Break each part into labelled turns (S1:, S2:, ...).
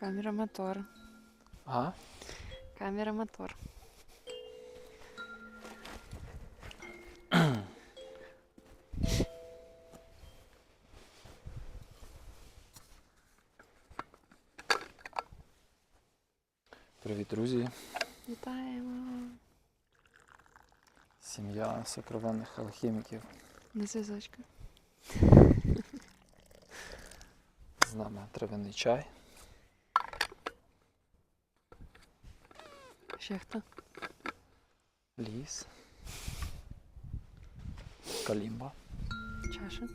S1: Камера мотор.
S2: Ага.
S1: Камера мотор.
S2: Привіт, друзі.
S1: Вітаємо
S2: Сім'я сокровенних алхіміків.
S1: на зв'язочку.
S2: З нами трав'яний чай.
S1: Ще
S2: ліс, калімба.
S1: Чаша.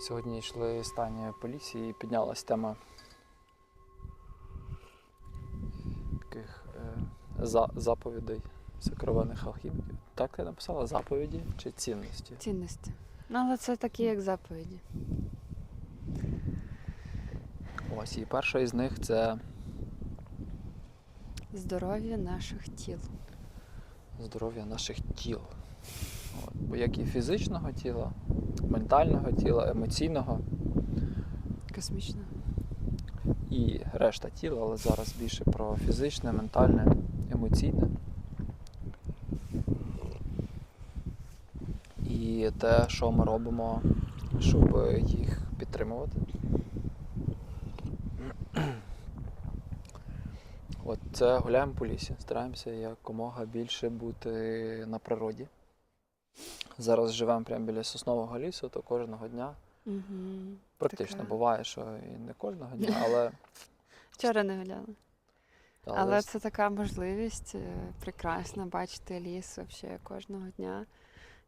S2: Сьогодні йшли стані по лісі і піднялась тема таких е, за, заповідей сокровенних алхіміків. Так ти написала заповіді чи цінності?
S1: Цінності. Ну, але це такі, як заповіді.
S2: Ось і перша із них це
S1: Здоров'я наших тіл.
S2: здоров'я наших тіл. От. Бо як і фізичного тіла, ментального тіла, емоційного
S1: Космічно.
S2: і решта тіла, але зараз більше про фізичне, ментальне, емоційне. І те, що ми робимо, щоб їх підтримувати. От це гуляємо по лісі, стараємося якомога більше бути на природі. Зараз живемо прямо біля соснового лісу, то кожного дня
S1: Угу.
S2: практично
S1: Така.
S2: буває, що і не кожного дня, але
S1: Вчора не гуляли.
S2: Але,
S1: Але це така можливість е, прекрасна бачити ліс вообще кожного дня.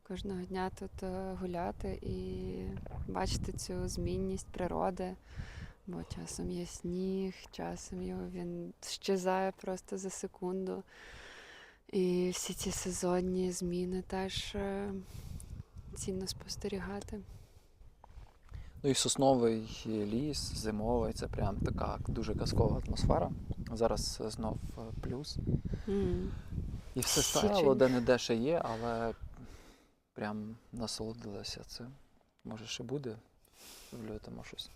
S1: Кожного дня тут е, гуляти і бачити цю змінність природи. Бо часом є сніг, часом його він щезає просто за секунду. І всі ці сезонні зміни теж е, цінно спостерігати.
S2: Ну і сосновий ліс, зимовий, це прям така дуже казкова атмосфера. Зараз знов е, плюс.
S1: М.
S2: І все стало, де не де ще є, але прям насолодилася цим. Може ще буде в лютому щось.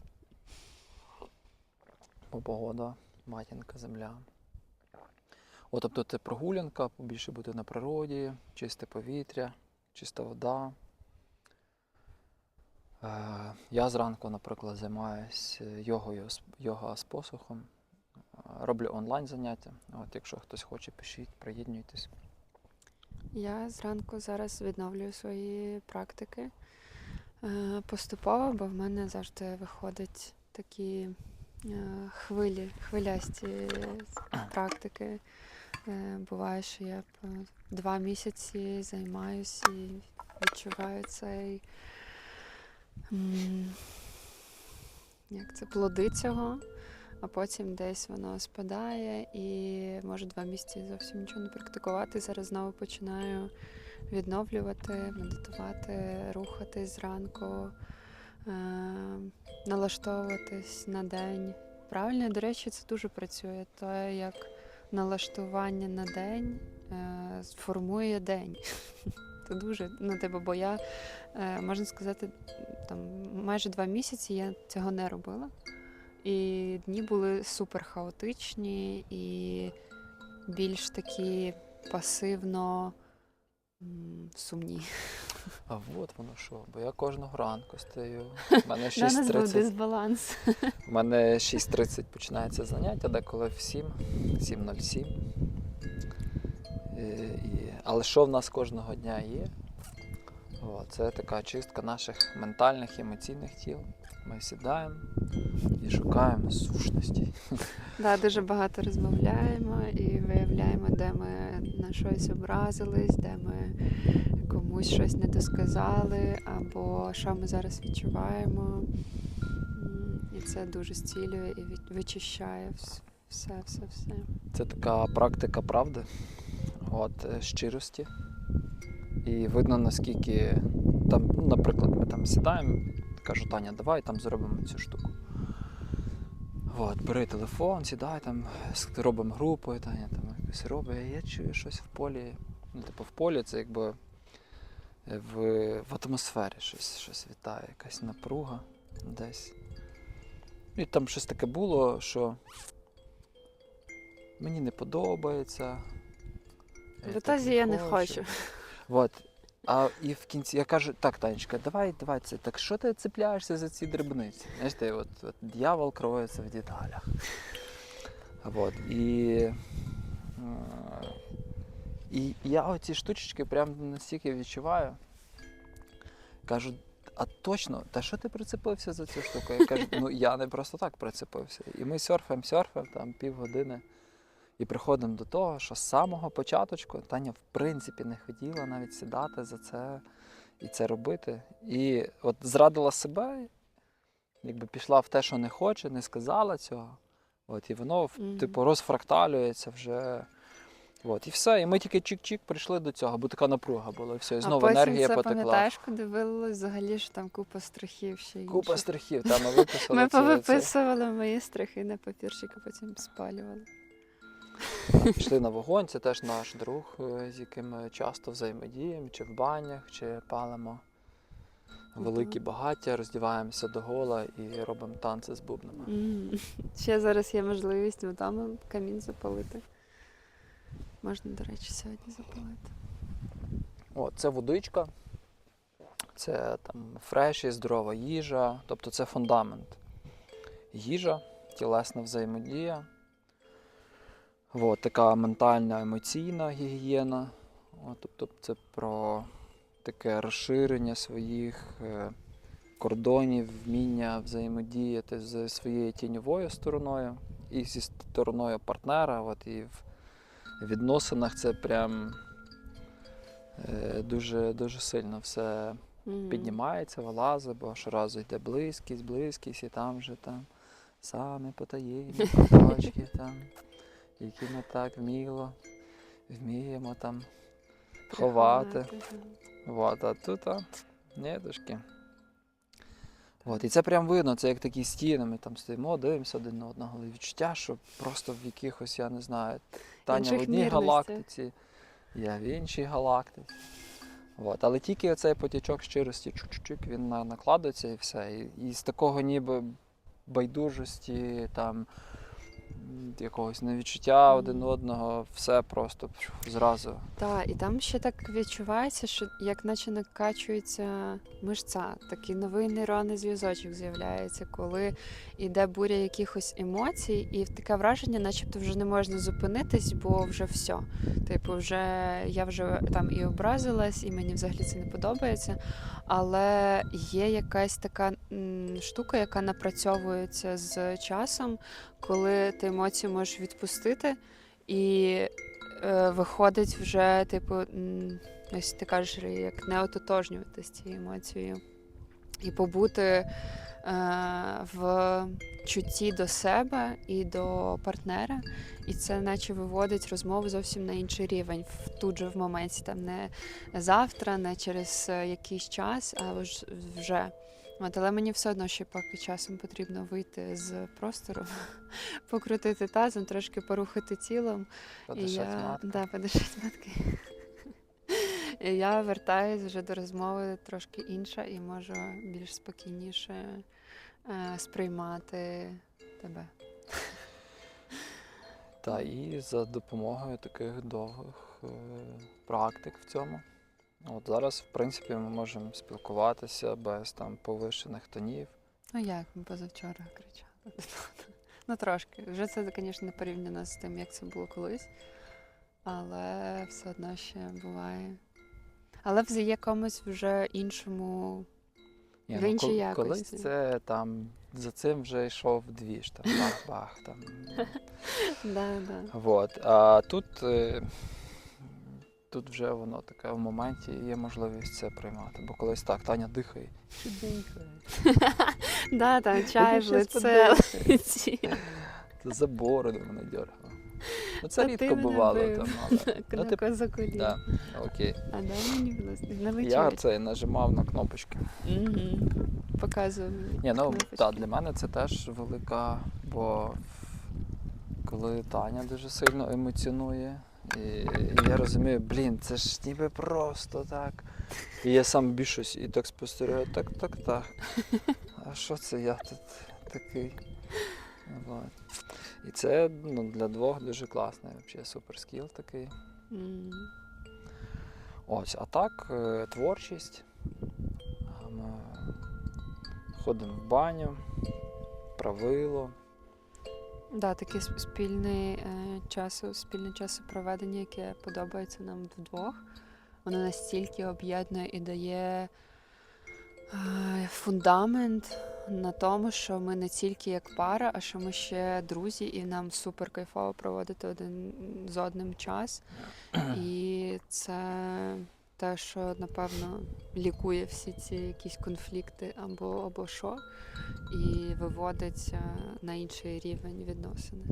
S2: Бо погода, матінка, земля. От, тобто це прогулянка, побільше бути на природі, чисте повітря, чиста вода. Е, Я зранку, наприклад, займаюся йогою, з- йога з посухом. Е, Роблю онлайн заняття. От, якщо хтось хоче, пишіть, приєднуйтесь.
S1: Я зранку зараз відновлюю свої практики е, поступово, бо в мене завжди виходять такі е, хвилі, хвилясті практики. Е, Буває, що я два місяці займаюся і відчуваю цей як це, плоди цього, а потім десь воно спадає і може два місяці зовсім нічого не практикувати. Зараз знову починаю відновлювати, медитувати, рухатись зранку, е, налаштовуватись на день. Правильно, до речі, це дуже працює. То як налаштування на день е, формує день. Це дуже, ну, типу, бо я, е, можна сказати, там майже два місяці я цього не робила. І дні були супер хаотичні і більш такі пасивно сумні.
S2: А от воно що, бо я кожного ранку стою. У мене
S1: У нас був
S2: 6.30. У мене 6.30 починається заняття, деколи в 7, 7.07. І, і, але що в нас кожного дня є? О, це така чистка наших ментальних емоційних тіл. Ми сідаємо і шукаємо сущності.
S1: Да, дуже багато розмовляємо і виявляємо, де ми на щось образились, де ми комусь щось не досказали, або що ми зараз відчуваємо. І це дуже зцілює і вичищає все, все, все.
S2: Це така практика правди, от, е, щирості. І видно, наскільки там, ну, наприклад, ми там сідаємо, кажу, Таня, давай там зробимо цю штуку. От, бери телефон, сідай там, робимо групу, Таня там якось робить. Я чую щось в полі. Ну, типу, в полі це якби е, в, в атмосфері щось, щось вітає, якась напруга. десь. І там щось таке було, що мені не подобається.
S1: В
S2: так
S1: я не хочу.
S2: От. А і в кінці я кажу, так, Танечка, давай, давай це. Так що ти цепляєшся за ці дрібниці? Знаєш, ти, от, от дьявол кроється в деталях. От. І, і я оці штучечки прям настільки відчуваю. Кажу, а точно, та що ти прицепився за цю штуку? Я кажу, ну я не просто так прицепився. І ми серфаємо, серфаємо там півгодини. І приходимо до того, що з самого початочку Таня в принципі не хотіла навіть сідати за це і це робити. І от зрадила себе, якби пішла в те, що не хоче, не сказала цього. От, і воно в-
S1: Мгм.
S2: типу розфракталюється вже. От, і все. І ми тільки чик-чик прийшли до цього, бо така напруга була. І все, і знову
S1: а потім
S2: енергія
S1: це
S2: потекла.
S1: пам'ятаєш, куди вилилось взагалі ж там купа страхів ще інших.
S2: Купа страхів, там ми виписали.
S1: Ми повиписували мої страхи на папірчик, а потім спалювали.
S2: Пішли на вогонь, це теж наш друг, е, з яким ми часто взаємодіємо, чи в банях, чи палимо великі багаття, роздіваємося до гола і робимо танці з бубнами.
S1: Ще зараз є можливість вдома камін запалити. Можна, до речі, сьогодні запалити.
S2: О, це водичка, це там фреші, здорова їжа, тобто це фундамент. Їжа, тілесна взаємодія. От, така ментальна, емоційна гігієна. От, тобто це про таке розширення своїх е, кордонів, вміння взаємодіяти з своєю тіньовою стороною і зі стороною партнера. От, і в відносинах це прям е, дуже, дуже сильно все
S1: М.
S2: піднімається, вилазить, бо щоразу йде близькість, близькість, і там вже там самі потаємні куточки, там, які ми так вміло вміємо там ховати. Вот, а тут а, нетушки. От, і це прям видно, це як такі стіни, ми там стоїмо, дивимося один на одного. І відчуття, що просто в якихось, я не знаю, Таня в одній галактиці, я в іншій галактиці. От. Але тільки оцей потічок щирості, чук-чук, він на- накладується і все. І, і з такого ніби байдужості, там, якогось невідчуття один одного, все просто зразу.
S1: Так, і там ще так відчувається, що як наче накачується мишця, такий новий нейронний зв'язочок з'являється, коли йде буря якихось емоцій, і таке враження, начебто вже не можна зупинитись, бо вже все. Типу, вже я вже там і образилась, і мені взагалі це не подобається. Але є якась така штука, яка напрацьовується з часом, коли ти емоцію можеш відпустити. І е, виходить вже, типу, ось ти кажеш, як не ототожнювати з цією емоцією. І побути е, в чутті до себе і до партнера, і це наче виводить розмову зовсім на інший рівень, тут же в моменті, там не завтра, не через е, якийсь час, а вже. От, але мені все одно ще поки часом потрібно вийти з простору, покрутити тазом, трошки порухати тілом. І я, да, подишать матки. І я вертаюсь вже до розмови трошки інша і можу більш спокійніше е, сприймати тебе.
S2: Та і за допомогою таких довгих е, практик в цьому. От зараз, в принципі, ми можемо спілкуватися без там повишених тонів.
S1: Ну як ми позавчора кричали. Ну трошки. Вже це, звісно, не порівняно з тим, як це було колись. Але все одно ще буває. Але в якомусь вже іншому.
S2: Ні,
S1: В іншій
S2: кол-
S1: якості.
S2: Колись це там за цим вже йшов двіж, там бах-бах. Там.
S1: Да, да.
S2: Вот. А тут, е, тут вже воно таке в моменті є можливість це приймати. Бо колись так, Таня дихає. Чи дихає?
S1: Да, там чай в лице летів.
S2: Це за бороду мене дергало. Ну це рідко бувало там, але. Ну, да, окей.
S1: А дай мені власне
S2: Я це нажимав на кнопочки.
S1: Мені.
S2: Ні, ну так, для мене це теж велика, бо коли Таня дуже сильно емоціонує, І, і я розумію, блін, це ж ніби просто так. І я сам більшусь і так спостерігаю, так, так, так. А що це я тут такий? От. І це ну, для двох дуже класний, взагалі супер скіл такий.
S1: М.
S2: Ось, а так, е, творчість. Ми ходимо в баню, правило.
S1: Да, таке сп- спільний е, часу, спільне часопроведення, яке подобається нам вдвох. Воно настільки об'єднує і дає е, фундамент на тому, що ми не тільки як пара, а що ми ще друзі, і нам супер кайфово проводити один з одним час. І це те, що напевно лікує всі ці якісь конфлікти або, або що, і виводить е, на інший рівень відносини.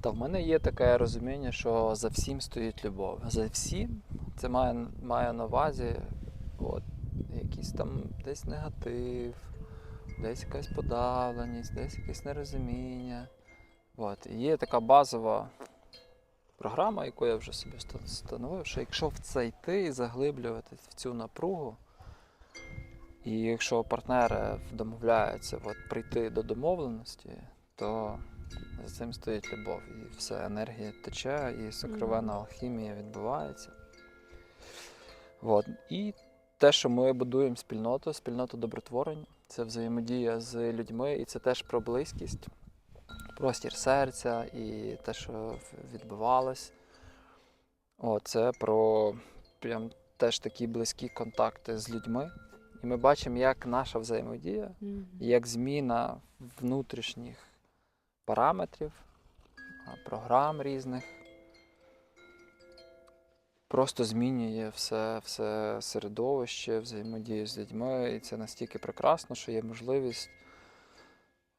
S2: Та в мене є таке розуміння, що за всім стоїть любов. За всім це має, має на увазі от, якийсь там десь негатив, десь якась подавленість, десь якесь нерозуміння. От. Є така базова програма, яку я вже собі встановив, що якщо в це йти і заглиблюватись в цю напругу, і якщо партнери домовляються от, прийти до домовленості, то за цим стоїть любов. І вся енергія тече, і сокровенна алхімія відбувається. От. І те, що ми будуємо спільноту, спільноту добротворень, це взаємодія з людьми, і це теж про близькість, простір серця і те, що відбувалось. О, це про прям теж такі близькі контакти з людьми. І ми бачимо, як наша взаємодія як зміна внутрішніх параметрів, програм різних. Просто змінює все, все середовище, взаємодію з людьми. І це настільки прекрасно, що є можливість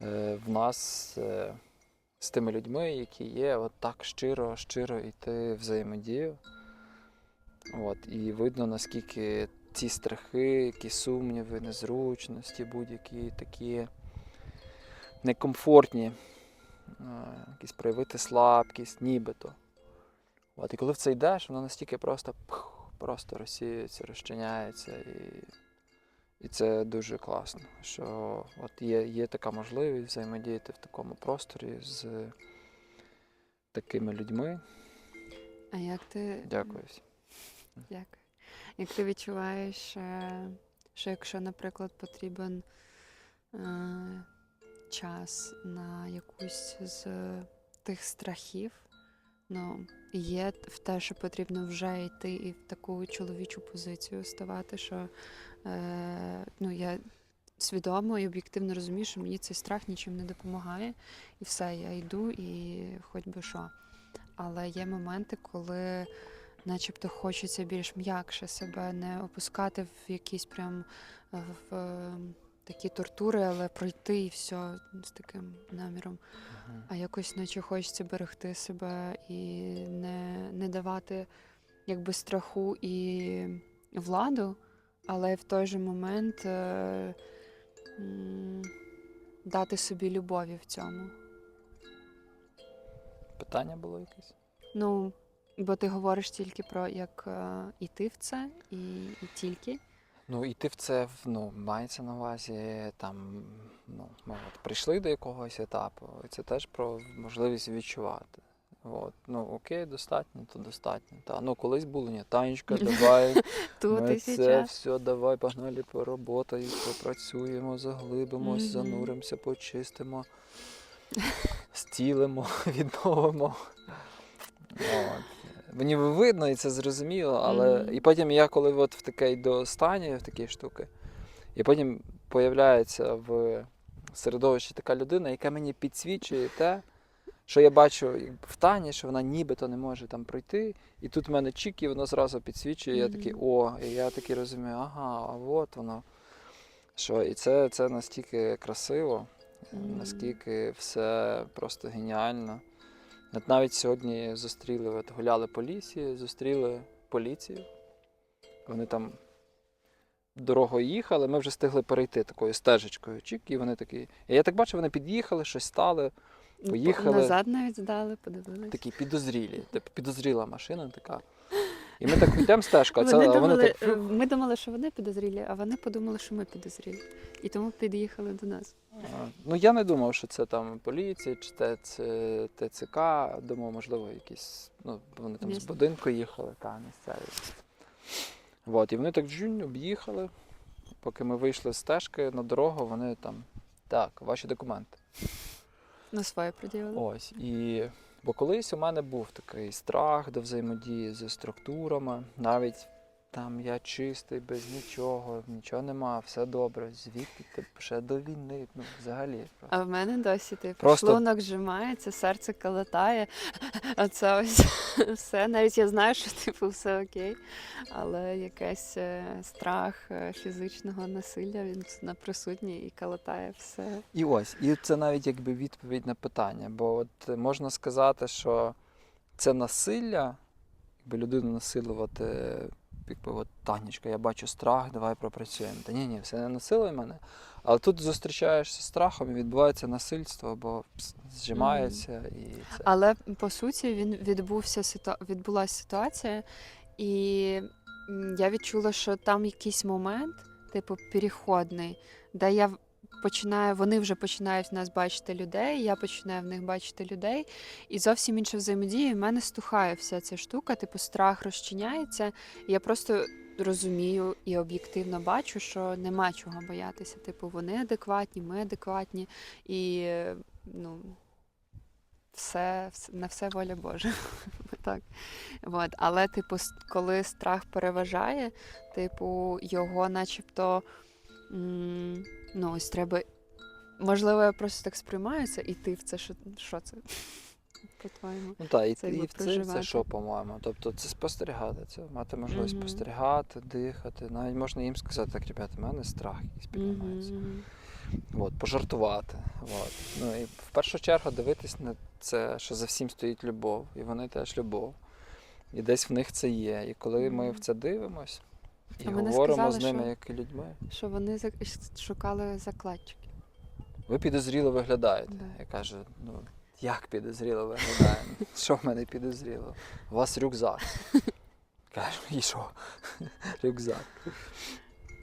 S2: е, в нас е, з тими людьми, які є, от так щиро, щиро йти взаємодію. От, і видно, наскільки ці страхи, які сумніви, незручності, будь-які такі некомфортні, е, якісь проявити слабкість, нібито. От, і коли в це йдеш, воно настільки просто, пх, просто розсіюється, розчиняється. І, і це дуже класно, що от є, є така можливість взаємодіяти в такому просторі з такими людьми.
S1: А як ти
S2: Дякую.
S1: Дякую. Як ти відчуваєш, е, що якщо, наприклад, потрібен е, час на якусь з тих страхів, ну, є в те, що потрібно вже йти і в таку чоловічу позицію ставати, що е, ну, я свідомо і об'єктивно розумію, що мені цей страх нічим не допомагає, і все, я йду і хоч би що. Але є моменти, коли начебто хочеться більш м'якше себе не опускати в якісь прям в такі тортури, але пройти і все з таким наміром.
S2: Мгм.
S1: А якось наче хочеться берегти себе і не, не давати якби страху і владу, але в той же момент е, м, дати собі любові в цьому.
S2: Питання було якесь?
S1: Ну, бо ти говориш тільки про як е, іти в це, і, і тільки.
S2: Ну, йти в це ну, мається на увазі, там, ну, ми от прийшли до якогось етапу, і це теж про можливість відчувати. От, ну окей, достатньо, то достатньо. Та, ну колись було, ні, Танечка, давай,
S1: Тут
S2: ми
S1: і
S2: це все, давай, погнали поработаємо, попрацюємо, заглибимось,
S1: Мгм.
S2: зануримося, почистимо, стілимо, відновимо. От. Мені видно і це зрозуміло, але
S1: Мгм.
S2: і потім я, коли от в таке йду стані, в такі штуки, і потім появляється в середовищі така людина, яка мені підсвічує те, що я бачу в Тані, що вона нібито не може там пройти. І тут в мене чік, і воно зразу підсвічує. і Я такий, о, і я такий розумію, ага, а от воно. Що, і це, це настільки красиво,
S1: Мгм.
S2: наскільки все просто геніально. От навіть сьогодні зустріли, от гуляли по лісі, зустріли поліцію. Вони там дорогою їхали, ми вже встигли перейти такою стежечкою. Чік, і вони такі. І я так бачу, вони під'їхали, щось стали.
S1: Ну,
S2: Поїхали.
S1: Назад навіть здали, подивилися.
S2: такі підозрілі, типу підозріла машина така. І ми так йдемо стежку, а це
S1: Вони думали,
S2: так.
S1: е, ми думали, що вони підозрілі, а вони подумали, що ми підозрілі. І тому під'їхали до нас.
S2: Ну я не думав, що це там поліція чи ТЦ, ТЦК. Думав, можливо, якісь. Ну, вони там з будинку їхали, та місцеві. От, і вони так джунь об'їхали. Поки ми вийшли з стежки на дорогу, вони там. Так, ваші документи.
S1: На своє приділили.
S2: Ось. І... Бо колись у мене був такий страх до взаємодії зі структурами. Навіть там я чистий, без нічого, нічого нема, все добре. Звідки ти ще до війни? Ну, взагалі. Просто.
S1: А в мене досі типу,
S2: Просто-
S1: шлунок зжимається, серце калатає. А це ось все. Навіть я знаю, що типу все окей. Але якийсь е, страх е, фізичного насилля він на присутній і калатає все.
S2: І ось, і це навіть якби відповідь на питання. Бо от можна сказати, що це насилля, якби людину насилувати, якби от Танечка, я бачу страх, давай пропрацюємо. Та ні, ні, все не насилуй мене. Але тут зустрічаєшся з страхом і відбувається насильство, бо зжимається і це.
S1: Але по суті він відбувся ситуа... відбулася ситуація, і я відчула, що там якийсь момент, типу, переходний, де я починаю, вони вже починають в нас бачити людей, я починаю в них бачити людей, і зовсім інша взаємодія. в мене стухає вся ця штука, типу, страх розчиняється. Я просто розумію і об'єктивно бачу, що нема чого боятися. Типу, вони адекватні, ми адекватні, і ну все, на все воля Божа. так. От. Але, типу, коли страх переважає, типу, його начебто м, ну, ось треба. Можливо, я просто так сприймаю це, і ти в це що, що це? По-твоєму.
S2: Ну так, і,
S1: це
S2: і
S1: якби
S2: в це, це
S1: проживати.
S2: що, по-моєму? Тобто це спостерігати, це мати можливість
S1: Мгм.
S2: спостерігати, дихати. Навіть можна їм сказати, так, ребята, в мене страх якийсь піднімається.
S1: Мгм.
S2: От, пожартувати. От. Ну, і в першу чергу дивитись на це, що за всім стоїть любов, і вони теж любов. І десь в них це є. І коли ми
S1: Мгм.
S2: в це дивимось і
S1: А
S2: говоримо
S1: сказали,
S2: з ними
S1: що-
S2: як і людьми,
S1: Що вони шукали закладчиків.
S2: ви підозріло виглядаєте.
S1: Да.
S2: Я кажу, ну як підозріло виглядаємо? Що в мене підозріло? У вас рюкзак. Кажу, і що? Рюкзак.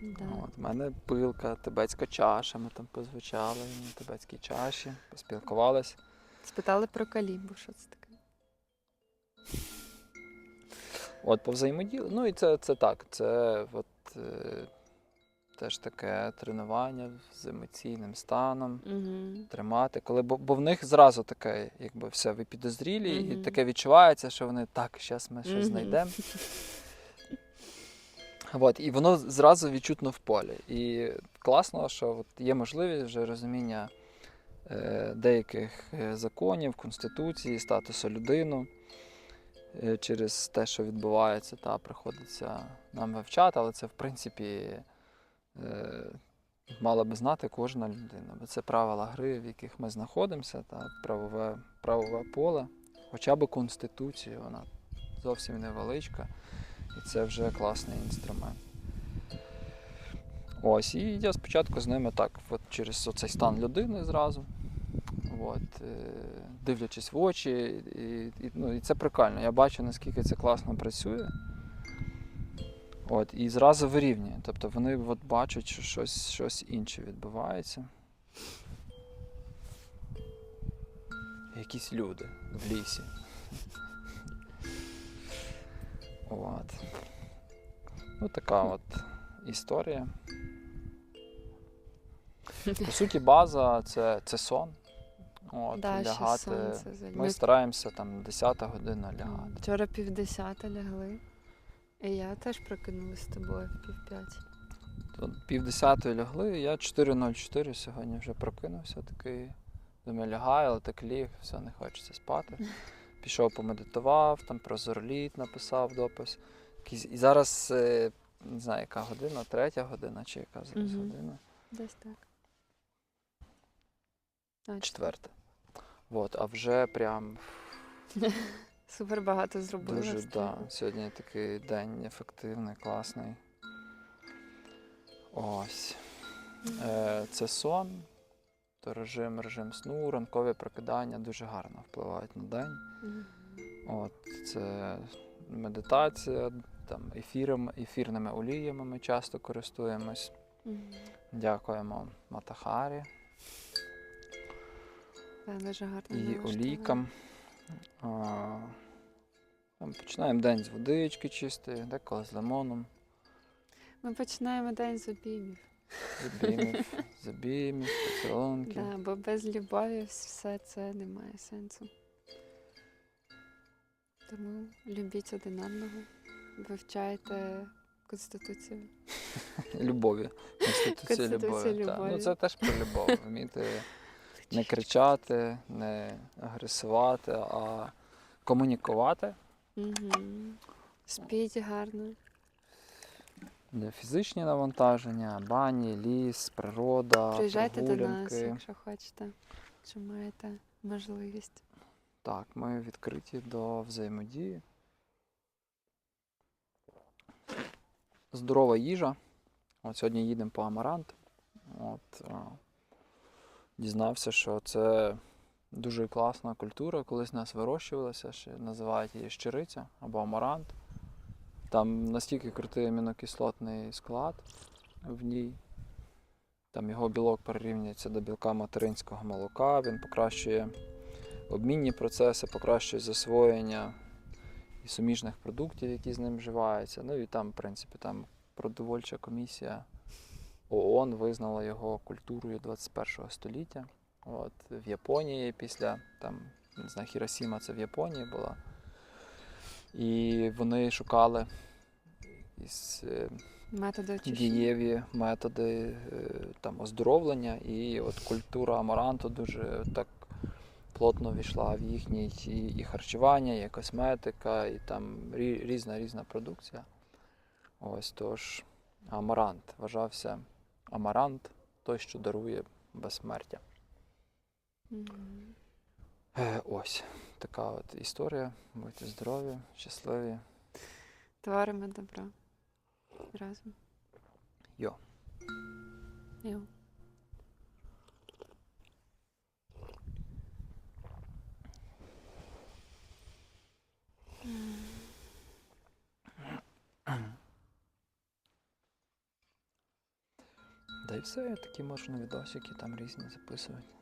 S1: Да.
S2: От, у мене пилка, тибетська чаша, ми там позвучали на тибетській чаші, поспілкувалися.
S1: Спитали про калібу, що це таке.
S2: От по взаємодії. Ну і це, це так. Це от, е, теж таке тренування з емоційним станом,
S1: Угу.
S2: тримати. Коли, бо, бо в них зразу таке, якби все, ви підозрілі, і таке відчувається, що вони так, зараз ми щось
S1: Мгм.
S2: знайдемо. От, і воно зразу відчутно в полі. І класно, що от є можливість вже розуміння е, деяких е, законів, конституції, статусу людини. Е, Через те, що відбувається, та приходиться нам вивчати, але це в принципі е, мала би знати кожна людина. Бо це правила гри, в яких ми знаходимося, та правове, правове поле. Хоча б конституція, вона зовсім невеличка, і це вже класний інструмент. Ось, і я спочатку з ними так, от через цей стан людини зразу. От, е, дивлячись в очі, і, і, ну, і це прикольно. Я бачу, наскільки це класно працює. От, і зразу вирівнює. Тобто вони от бачать, що щось, щось інше відбувається. Якісь люди в лісі. От. Ну, така от історія. По суті, база це, це сон. От,
S1: да, ще
S2: лягати.
S1: сонце за-
S2: Ми стараємося там 10 година лягати.
S1: Вчора півдесята лягли. І я теж прокинулась з тобою в півп'ять.
S2: Пів десятої лягли, я 4.04 сьогодні вже прокинувся такий. Думаю, лягаю, але так ліг, все, не хочеться спати. Пішов помедитував, там про зорліт написав допис. І зараз, е, не знаю, яка година, третя година чи яка зараз
S1: Мгм.
S2: година.
S1: Десь так.
S2: Четверта. От, а вже прям
S1: Супер багато зробила.
S2: дуже, да, сьогодні такий день ефективний, класний. Ось. Е, це сон. тобто режим, режим сну, ранкові прокидання дуже гарно впливають на день. От, це медитація, там, ефіром, ефірними оліями ми часто користуємось. Дякуємо Матахарі
S1: Та, дуже гарно.
S2: і. Там починаємо день з водички чистої, деколи з лимоном,
S1: Ми починаємо день з обіймів.
S2: з обіймів, з обіймів, поцілунків.
S1: Да, бо без любові все це не має сенсу. Тому любіть один одного, вивчайте Конституцію.
S2: Любові. Конституція любові. так. Ну, це теж про любов. Вміти не кричати, не агресувати, а комунікувати.
S1: Угу. Спіть гарно.
S2: Де фізичні навантаження, бані, ліс, природа,
S1: Приїжджайте до нас, якщо хочете, чи маєте можливість.
S2: Так, ми відкриті до взаємодії. Здорова їжа. От сьогодні їдемо по Амарант. От, дізнався, що це дуже класна культура. Колись нас вирощувалася, ще називають її щириця або амарант. Там настільки крутий амінокислотний склад в ній. Там його білок прирівнюється до білка материнського молока, він покращує обмінні процеси, покращує засвоєння і суміжних продуктів, які з ним вживаються. Ну і там, в принципі, там продовольча комісія ООН визнала його культурою 21 століття. От, в Японії після там, не знаю, Хіросіма це в Японії була. І вони шукали із е,
S1: Методи
S2: дієві методи е, там, оздоровлення, і от культура амаранту дуже так плотно війшла в їхнє і, і харчування, і косметика, і там різна різна продукція. Ось тож амарант вважався амарант той, що дарує безсмертя.
S1: Мгм.
S2: Е, ось така от історія. Будьте здорові, щасливі.
S1: Творимо добро. Разом.
S2: Йо.
S1: Йо.
S2: Да і все, такі можна відосики там різні записувати.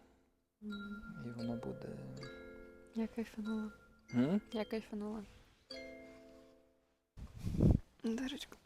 S2: І воно буде.
S1: Я кайфанула.
S2: М?
S1: Я кайфанула. Дарочка. Хоп.